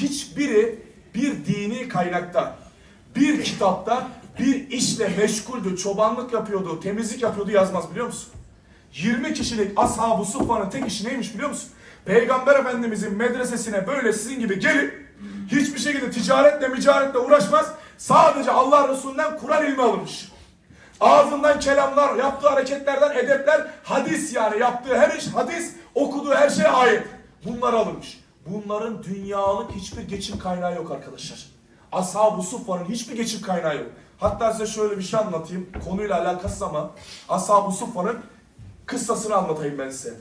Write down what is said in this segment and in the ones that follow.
hiçbiri bir dini kaynakta, bir kitapta bir işle meşguldü, çobanlık yapıyordu, temizlik yapıyordu yazmaz biliyor musun? 20 kişilik Ashab-ı Suffa'nın tek işi neymiş biliyor musun? Peygamber Efendimizin medresesine böyle sizin gibi gelip hiçbir şekilde ticaretle micaretle uğraşmaz. Sadece Allah Resulü'nden Kur'an ilmi alınmış. Ağzından kelamlar, yaptığı hareketlerden edepler, hadis yani yaptığı her iş hadis, okuduğu her şey ayet. Bunlar alınmış. Bunların dünyalık hiçbir geçim kaynağı yok arkadaşlar. Ashab-ı Suffa'nın hiçbir geçim kaynağı yok. Hatta size şöyle bir şey anlatayım. Konuyla alakasız ama Ashab-ı Suffa'nın kıssasını anlatayım ben size.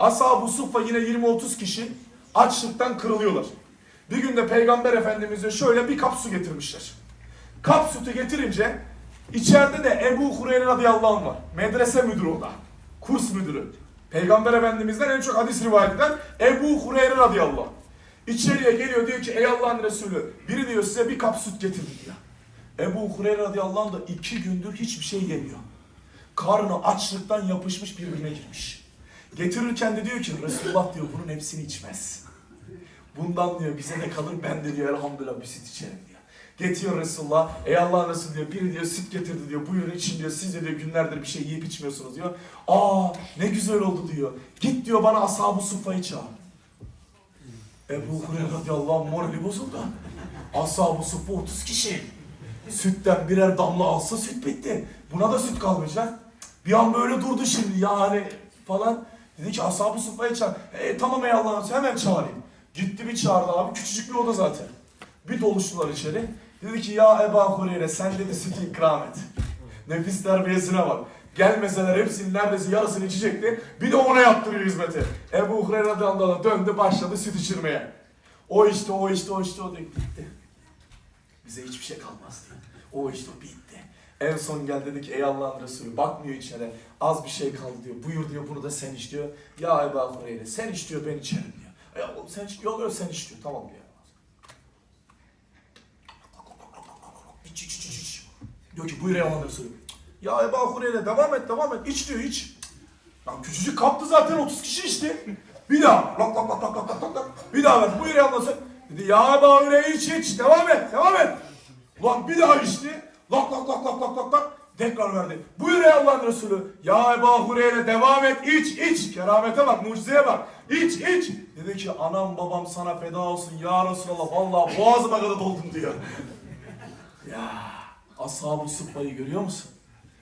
Ashab-ı Suffa yine 20-30 kişi açlıktan kırılıyorlar. Bir gün de Peygamber Efendimiz'e şöyle bir kap su getirmişler. Kap sütü getirince içeride de Ebu Hureyre radıyallahu anh var. Medrese müdürü o da. Kurs müdürü. Peygamber Efendimiz'den en çok hadis rivayet eden Ebu Hureyre radıyallahu anh. İçeriye geliyor diyor ki ey Allah'ın Resulü biri diyor size bir kap süt getirdi diyor. Ebu Hureyre radıyallahu anh da iki gündür hiçbir şey yemiyor. Karnı açlıktan yapışmış birbirine girmiş. Getirirken de diyor ki Resulullah diyor bunun hepsini içmez. Bundan diyor bize ne kalır ben de diyor elhamdülillah bir süt içerim diyor. Getiriyor Resulullah. Ey Allah'ın Resulü diyor. Biri diyor süt getirdi diyor. Buyurun için diyor. Siz de diyor günlerdir bir şey yiyip içmiyorsunuz diyor. Aa ne güzel oldu diyor. Git diyor bana ashab-ı suffayı çağır. Ebu Hureyre radıyallahu anh morali bozuldu. Ashab-ı suffa 30 kişi. Sütten birer damla alsa süt bitti. Buna da süt kalmayacak. Bir an böyle durdu şimdi yani falan. Dedi ki ashab-ı suffayı çağır. E, tamam ey Allah'ın hemen çağırayım. Gitti bir çağırdı abi. Küçücük bir oda zaten. Bir doluştular içeri. Dedi ki ya Ebu Hureyre sen dedi sütü ikram et. Nefis terbiyesine bak. Gelmeseler hepsinin neredeyse yarısını içecekti. Bir de ona yaptırıyor hizmeti. Ebu Hureyre radıyallahu döndü başladı süt içirmeye. O işte o işte o işte o dedi. Bitti. Bize hiçbir şey kalmaz diyor. O işte o bitti. En son gel dedi ki ey Allah'ın Resulü bakmıyor içeri. Az bir şey kaldı diyor. Buyur diyor bunu da sen iç diyor. Ya Ebu Hureyre sen iç diyor ben içerim diyor. Ya oğlum sen iç. Yok yok sen iç diyor. Tamam diyor. İç iç iç iç. Diyor ki buyur ey Allah'ın Resulü. Ya Ebu Hureyre devam et devam et. İç diyor iç. Lan küçücük kaptı zaten 30 kişi içti. Bir daha. Lak lak lak lak lak lak lak. Bir daha ver. Buyur ey Allah'ın Resulü. Dedi ya Ebu Hureyre iç iç. Devam et devam et. Lan bir daha içti. Lak lak lak lak lak lak lak. Tekrar verdi. Buyur ey Allah'ın Resulü. Ya Ebu Hureyre devam et iç iç. Keramete bak mucizeye bak. İç iç. Dedi ki anam babam sana feda olsun ya Resulallah. Vallahi boğazıma kadar doldum diyor. Ya ashab-ı suffayı görüyor musun?